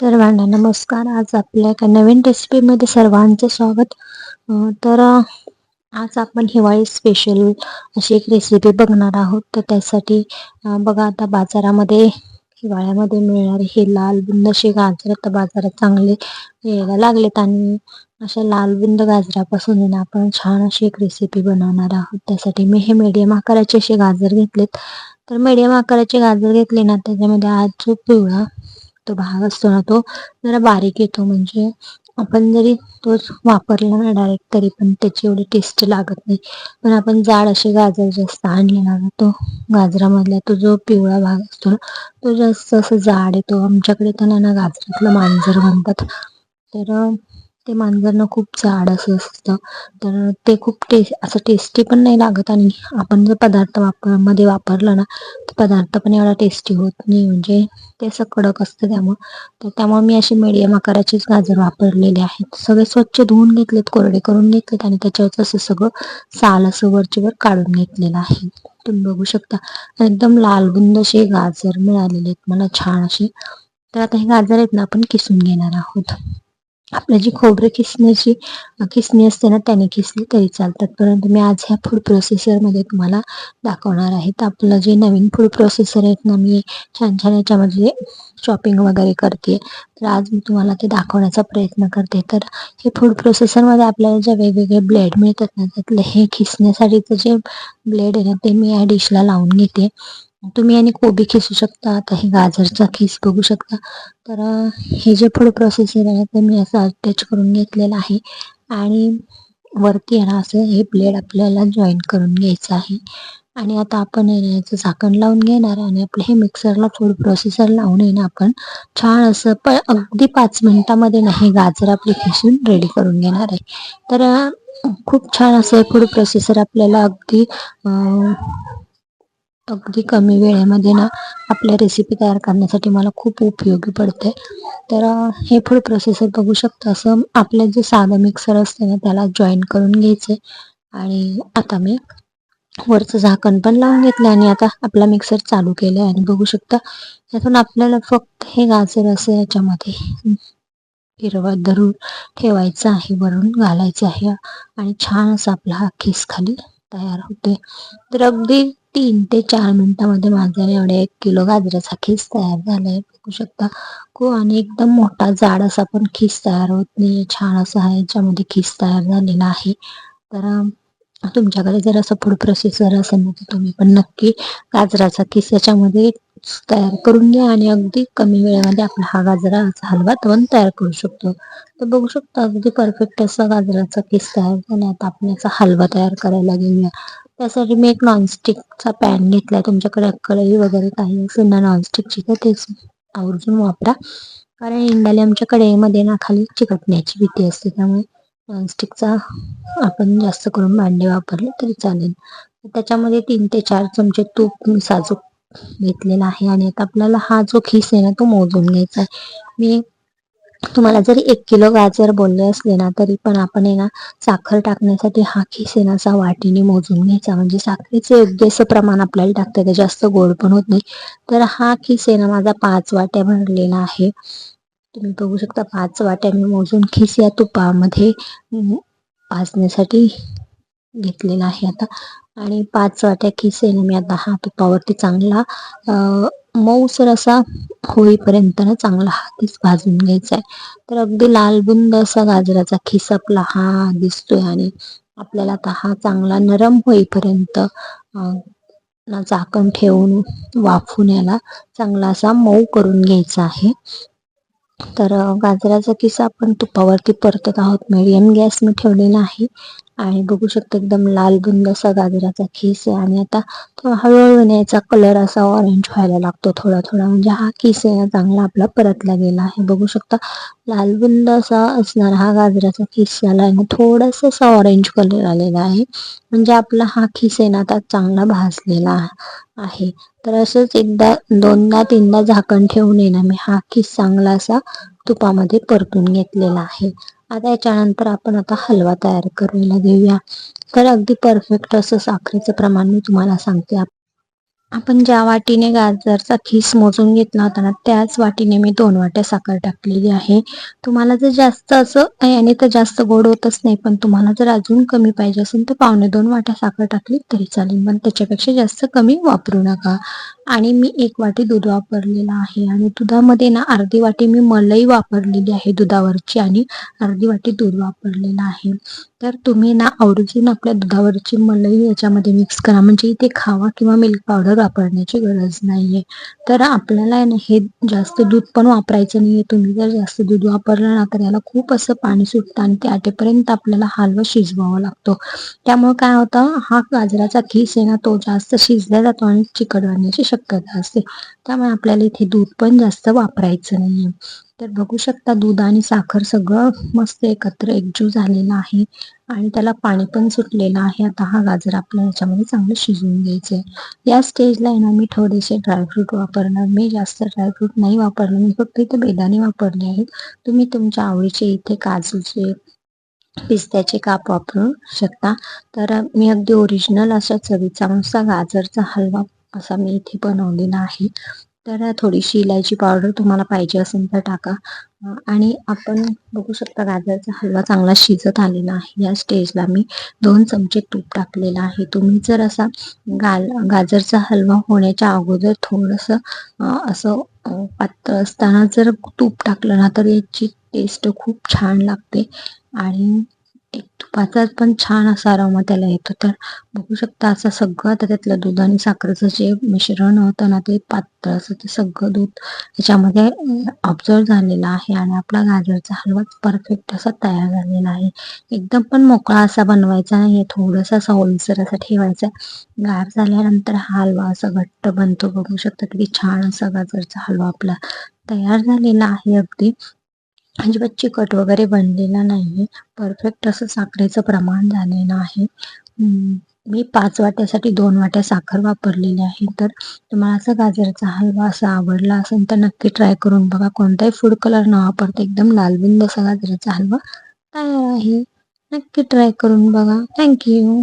सर्वांना नमस्कार. आज आपल्या एका नवीन रेसिपीमध्ये सर्वांचं स्वागत. तर आज आपण हिवाळी स्पेशल अशी एक रेसिपी बघणार आहोत. तर त्यासाठी बघा आता बाजारामध्ये हिवाळ्यामध्ये मिळणारे हे लाल बुंद असे गाजर आता बाजारात चांगले यायला लागलेत आणि अशा लाल बुंद गाजरापासून आपण छान अशी एक रेसिपी बनवणार आहोत. त्यासाठी मी हे मीडियम आकाराचे असे गाजर घेतलेत. तर मीडियम आकाराचे गाजर घेतले ना त्याच्यामध्ये आज जो पिवळा तो भाग असतो ना तो जरा बारीक येतो. म्हणजे आपण जरी तोच वापरला ना डायरेक्ट तरी पण त्याची एवढी टेस्ट लागत नाही. पण आपण जाड असे गाजर जास्त आणले ना तो गाजरामधला तो जो पिवळा भाग असतो ना तो जास्त असं जाड येतो. आमच्याकडे तर ना गाजरातलं मांजर म्हणतात. तर ते मांजरनं खूप जाड असं असतं. तर ते खूप टेस्ट असं टेस्टी पण नाही लागत आणि आपण जर पदार्थ वापरमध्ये वापरला ना तर पदार्थ पण एवढा टेस्टी होत नाही. म्हणजे ते असं कडक असतं त्यामुळं. तर त्यामुळे मी असे मीडियम आकाराचेच गाजर वापरलेले आहेत सगळे स्वच्छ धुवून घेतलेत कोरडे करून घेतलेत आणि त्याच्यावरच असं सगळं साल असं वरचीवर काढून घेतलेलं आहे. तुम्ही बघू शकता. एकदम लालबुंद असे गाजर मिळालेले आहेत. मला छान असे. तर आता हे गाजर आहेत ना आपण किसून घेणार आहोत. आपलं जी खोबरं किसण्याची किसणी असते ना त्याने किसली तरी चालतात. परंतु मी आज ह्या फूड प्रोसेसरमध्ये तुम्हाला दाखवणार आहे. तर आपलं जे नवीन फूड प्रोसेसर आहेत ना मी छान छान याच्यामध्ये शॉपिंग वगैरे करते. तर आज मी तुम्हाला ते दाखवण्याचा प्रयत्न करते. तर हे फूड प्रोसेसरमध्ये आपल्याला जे वेगवेगळे ब्लेड मिळतात ना त्यातलं हे खिसण्यासाठीचं जे ब्लेड आहे ना ते मी या डिशला लावून घेते. तुम्ही आणि कोबी खेसू शकता आता हे गाजरचा खिस बघू शकता. तर हे जे फूड प्रोसेसर आहे ते मी असं अटॅच करून घेतलेलं आहे. आणि वरती आहे ना असं हे ब्लेड आपल्याला जॉईन करून घ्यायचं आहे. आणि आता आपण आहे ना याचं झाकण लावून घेणार आणि आपलं हे मिक्सरला फूड प्रोसेसर लावून आहे ना आपण छान असं पण अगदी पाच मिनिटामध्ये ना हे गाजर आपले खिसून रेडी करून घेणार आहे. तर खूप छान असं फूड प्रोसेसर आपल्याला अगदी अगदी कमी वेळेमध्ये ना आपल्या रेसिपी तयार करण्यासाठी मला खूप उपयोगी पडते तर हे फूड प्रोसेसर बघू शकता असं आपलं जे साधं मिक्सर असते ना त्याला जॉईन करून घ्यायचे आणि आता मी वरचं झाकण पण लावून घेतलं आणि आता आपला मिक्सर चालू केलाय. आणि बघू शकता यातून आपल्याला फक्त हे गाजर असं याच्यामध्ये हिरवा धरून ठेवायचं आहे वरून घालायचं आहे. आणि छान असा आपला हा खिस खाली तयार होते तर अगदी तीन ते चार मिनिटामध्ये माझा एवढे एक किलो गाजराचा खीस तयार झालाय. बघू शकता खूप आणि एकदम मोठा जाड असा पण खीस तयार होत नाही छान असा आहे याच्यामध्ये खीस तयार झालेला आहे. तर तुमच्याकडे जर असं फूड प्रोसेसर असेल ना तर तुम्ही पण नक्की गाजराचा खीस याच्यामध्ये तयार करून घ्या आणि अगदी कमी वेळेमध्ये आपला हा गाजराचा हलवा पण तयार करू शकतो. तर बघू शकता अगदी परफेक्ट असा गाजराचा केस तयार झाला आता आपण याचा हलवा तयार करायला घेऊया. त्यासाठी मी एक नॉनस्टिकचा पॅन घेतलाय तुमच्याकडे कढई वगैरे काही असेल ना नॉनस्टिकची तर तेच आवर्जून वापरा. कारण इंडाले आमच्या कढईमध्ये ना खाली चिकटण्याची भीती असते त्यामुळे नॉनस्टिकचा आपण जास्त करून भांडे वापरले तरी चालेल. त्याच्यामध्ये तीन ते चार चमचे तूप मी साजूक घेतलेला आहे आणि आता आपल्याला हा जो खिस आहे ना तो मोजून घ्यायचा आहे. मी तुम्हाला जरी एक किलो गाजर बोलले असले ना तरी पण आपण आहे ना साखर टाकण्यासाठी हा खिस आहे ना असा वाटीने मोजून घ्यायचा. म्हणजे साखरेचे योग्य असं प्रमाण आपल्याला टाकतं ते जास्त गोड पण होत नाही. तर हा खिस आहे ना माझा पाच वाट्या भरलेला आहे. तुम्ही बघू शकता पाच वाट्या मी मोजून खिस या तुपामध्ये अं, भाजण्यासाठी घेतलेला आहे आता. आणि पाच वाट्या खिस आहे ना मी आता हा तुपावरती चांगला मऊसर असा होईपर्यंत ना चांगला हातीच भाजून घ्यायचा आहे तर अगदी लालबुंद असा गाजराचा खिस आपला हा दिसतोय आणि आपल्याला आता हा चांगला नरम होईपर्यंत ना झाकण ठेवून वाफून याला चांगला असा मऊ करून घ्यायचा आहे. तर गाजराचा किस्सा आपण तुपावरती परतत आहोत. मिडियम गॅस मी ठेवलेला आहे. आणि बघू शकता एकदम लाल बुंद असा गाजराचा खिस आहे आणि आता तो हळूहळू याचा कलर असा ऑरेंज व्हायला लागतो थोडा थोडा. म्हणजे हा किस आहे चांगला आपला परतला गेला आहे. बघू शकता लालबुंद असा असणार हा गाजराचा खिस झाला आहे. ना थोडासा असा ऑरेंज कलर आलेला आहे. म्हणजे आपला हा खिस आहे ना आता चांगला भासलेला आहे. तर असंच एकदा दोनदा तीनदा झाकण ठेवून आहे ना मी हा खिस चांगला असा तुपामध्ये परतून घेतलेला आहे. आता याच्यानंतर आपण आता हलवा तयार करायला घेऊया. तर अगदी परफेक्ट असं साखरेचं प्रमाण मी तुम्हाला सांगते. आपण ज्या वाटीने गाजरचा खीस मोजून घेतला होता ना त्याच वाटीने मी दोन वाट्या साखर टाकलेली आहे. तुम्हाला जर जास्त असं याने तर जास्त गोड होतच नाही पण तुम्हाला जर अजून कमी पाहिजे असेल तर पावणे दोन वाट्या साखर टाकली तरी चालेल पण त्याच्यापेक्षा जास्त कमी वापरू नका. आणि मी एक वाटी दूध वापरलेलं आहे आणि दुधामध्ये ना अर्धी वाटी मी मलई वापरलेली आहे दुधावरची आणि अर्धी वाटी दूध वापरलेलं आहे. तर तुम्ही ना आवर्जून आपल्या दुधावरची मलई याच्यामध्ये मिक्स करा. म्हणजे इथे खावा किंवा मिल्क पावडर वापरण्याची गरज नाहीये. तर आपल्याला ना हे जास्त दूध पण वापरायचं नाहीये. तुम्ही जर जास्त दूध वापरलं ना तर याला खूप असं पाणी सुटतं आणि ते आटेपर्यंत आपल्याला हलवा शिजवावा लागतो. त्यामुळे काय होतं हा गाजराचा खीस आहे ना तो जास्त शिजला जातो आणि चिकट होण्याची शक्यता असते. त्यामुळे आपल्याला इथे दूध पण जास्त वापरायचं नाहीये. तर बघू शकता दूध आणि साखर सगळं मस्त एकत्र एकजू झालेलं आहे. आणि त्याला पाणी पण सुटलेलं आहे. आता हा गाजर आपल्याला याच्यामध्ये चांगलं शिजवून घ्यायचे या स्टेजला आहे ना मी थोडेसे ड्रायफ्रूट वापरणार. मी जास्त ड्रायफ्रूट नाही वापरले मी फक्त इथे बेदाणे वापरले आहेत. तुम्ही तुमच्या आवडीचे इथे काजूचे पिस्त्याचे काप वापरू शकता. तर मी अगदी ओरिजिनल अशा चवीचा नुसता गाजरचा हलवा असा मी इथे बनवलेला आहे. तर थोडीशी इलायची पावडर तुम्हाला पाहिजे असेल तर टाका. आणि आपण बघू शकता गाजरचा हलवा चांगला शिजत आलेला आहे. या स्टेजला मी दोन चमचे तूप टाकलेला आहे. तुम्ही जर असा गाल गाजरचा हलवा होण्याच्या अगोदर थोडंसं असं पातळ असताना जर तूप टाकलं ना तर याची टेस्ट खूप छान लागते. आणि एक तुपाचा पण छान असा अरोमा त्याला येतो. तर बघू शकता असं सगळं आता त्यातलं दूध आणि साखरेचं जे मिश्रण होतं ना ते पातळ असं ते सगळं दूध त्याच्यामध्ये ऑब्झर्व झालेलं आहे आणि आपला गाजरचा हलवा परफेक्ट असा तयार झालेला आहे. एकदम पण मोकळा असा बनवायचा नाही थोडासा असा ओलसर असा ठेवायचा. गार झाल्यानंतर हा हलवा असा घट्ट बनतो. बघू शकता किती छान असा गाजरचा हलवा आपला तयार झालेला आहे अगदी. अजिबात चिकट वगैरे बनलेला नाहीये. परफेक्ट असं साखरेचं प्रमाण झालेलं आहे. मी पाच वाट्यासाठी दोन वाट्या साखर वापरलेली आहे. तर तुम्हाला असं गाजरचा हलवा असा आवडला असेल तर नक्की ट्राय करून बघा. कोणताही फूड कलर न वापरता एकदम लालबिंद असा गाजराचा हलवा तयार आहे. नक्की ट्राय करून बघा. थँक्यू